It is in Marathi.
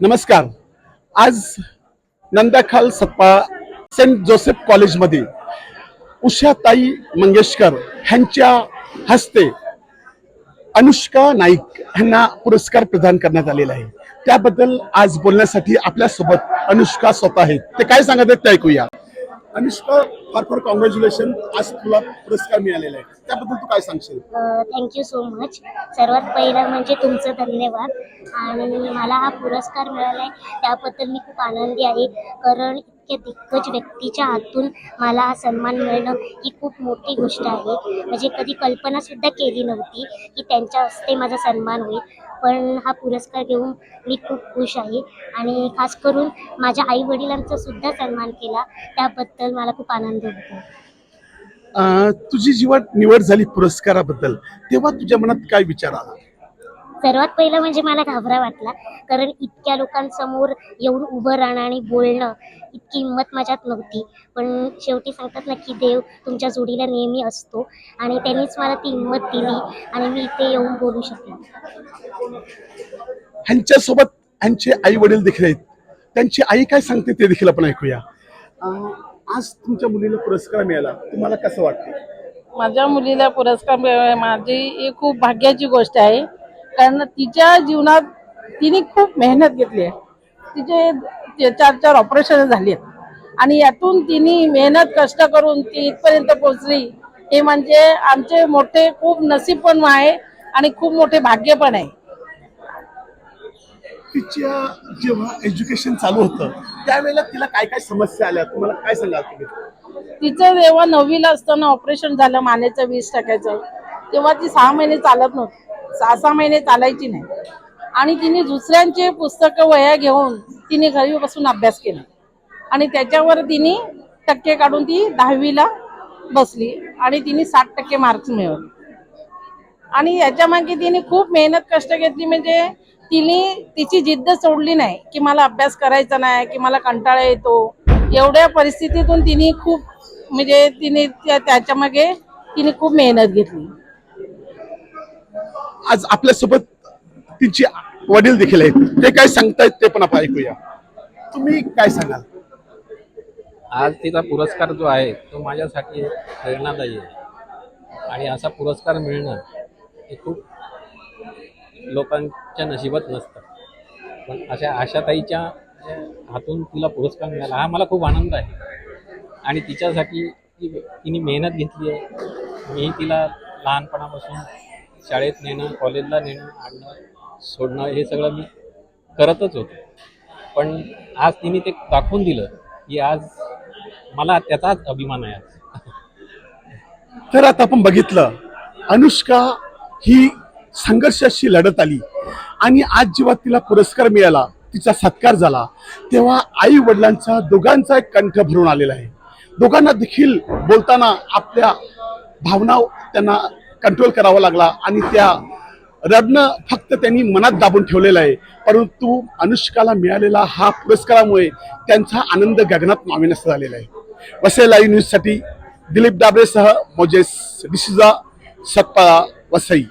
नमस्कार. आज नंदाखाल सप्पा सेंट जोसेफ कॉलेजमध्ये उषाताई मंगेशकर ह्यांच्या हस्ते अनुष्का नाईक यांना पुरस्कार प्रदान करण्यात आलेला आहे. त्याबद्दल आज बोलण्यासाठी आपल्यासोबत अनुष्का स्वतः आहेत. ते काय सांगत आहेत ते ऐकूया. अनुष्का फार फार कॉंग्रॅच्युलेशन आज तुला पुरस्कार मिळालेला आहे. त्याबद्दल तू काय सांगशील? थँक्यू सो मच सर्वात पहिलं म्हणजे तुमचं धन्यवाद. आणि मला हा पुरस्कार मिळाला आहे त्याबद्दल मी खूप आनंदी आहे. कारण इतक्या दिग्गज व्यक्तीच्या हातून मला हा सन्मान मिळणं ही खूप मोठी गोष्ट आहे. म्हणजे कधी कल्पनासुद्धा केली नव्हती की त्यांच्या हस्ते माझा सन्मान होईल. पण हा पुरस्कार घेऊन मी खूप खुश आहे. आणि खास करून माझ्या आई वडिलांचा सुद्धा सन्मान केला त्याबद्दल मला खूप आनंद होतो. तुझी जेव्हा निवड झाली पुरस्काराबद्दल तेव्हा तुझ्या मनात काय विचार आला? सर्वात पहिलं म्हणजे मला घाबरा वाटला. कारण इतक्या लोकांसमोर येऊन उभं राहणं आणि बोलणं इतकी हिंमत माझ्यात नव्हती. पण शेवटी सांगतात ना की देव तुमच्या जोडीला नेहमी असतो आणि त्यांनीच मला ती हिंमत दिली आणि मी इथे येऊन बोलू शकले. ह्यांच्यासोबत ह्यांचे आई वडील देखील आहेत. त्यांची आई काय सांगते ते देखील आपण ऐकूया. आज तुमच्या मुलीला पुरस्कार मिळाला. तुम्हाला कसं वाटतं माझ्या मुलीला पुरस्कार मिळाला. माझी ही खूप भाग्याची गोष्ट आहे. कारण तिच्या जीवनात तिने खूप मेहनत घेतली आहे. तिचे चार चार ऑपरेशन झाली आहेत. आणि यातून तिने मेहनत कष्ट करून ती इथपर्यंत पोहोचली. हे म्हणजे आमचे मोठे खूप नसीब पण आहे आणि खूप मोठे भाग्य पण आहे. तिच्या जेव्हा एज्युकेशन चालू होतं त्यावेळेला तिला काय काय समस्या आल्या? तुम्हाला काय सांगाल तुम्ही? तिचं जेव्हा नववीला असताना ऑपरेशन झालं मानेचं वीस टक्क्याचं तेव्हा ती सहा महिने चालत नव्हती. सहा सहा महिने चालायची नाही. आणि तिने दुसऱ्यांचे पुस्तकं वया घेऊन तिने घरी बसून अभ्यास केला. आणि त्याच्यावर तिने टक्के काढून ती दहावीला बसली आणि तिने साठ टक्के मार्क्स मिळवले. आणि याच्या मागे तिने खूप मेहनत कष्ट घेतली म्हणजे तिने तिची जिद्द सोडली नाही की मला अभ्यास करायचा नाही की मला कंटाळा येतो. एवढ्या परिस्थितीतून तिने खूप म्हणजे तिने त्याच्यामागे त्याच्यामागे तिने खूप मेहनत घेतली. आज आपल्यासोबत तिचे वडील देखील आहेत. ते काय सांगतायत ते पण आपण ऐकूया. तुम्ही काय सांगाल? आज तिचा पुरस्कार जो आहे तो माझ्यासाठी प्रेरणादायी आहे. आणि असा पुरस्कार मिळणं हे खूप लोकांच्या नशिबात नसतं. पण अशा आशाताईच्या हातून तिला पुरस्कार मिळाला हा मला खूप आनंद आहे. आणि तिच्यासाठी ती तिने मेहनत घेतली आहे मी तिला लहानपणापासून शाळेत नेणं कॉलेजला नेणं आणणं सोडणं हे सगळं मी करतच होतो. पण आज तिने ते दाखवून दिलं की आज मला त्याचाच अभिमान आहे आज. तर आता आपण बघितलं अनुष्का ही संघर्षाशी लढत आली आणि आज जेव्हा तिला पुरस्कार मिळाला तिचा सत्कार झाला तेव्हा आई वडिलांचा दोघांचा एक कंठ भरून आलेला आहे. दोघांना देखील बोलताना आपल्या भावना त्यांना कंट्रोल करावा लागला आणि त्या रडणं फक्त त्यांनी मनात दाबून ठेवलेलं आहे. परंतु अनुष्काला मिळालेला हा पुरस्कारामुळे त्यांचा आनंद गगनात मावेनासा झालेला आहे. वसई लाईव्ह न्यूजसाठी दिलीप डाबरेसह मोजेस डिसिजा सत्पा वसई.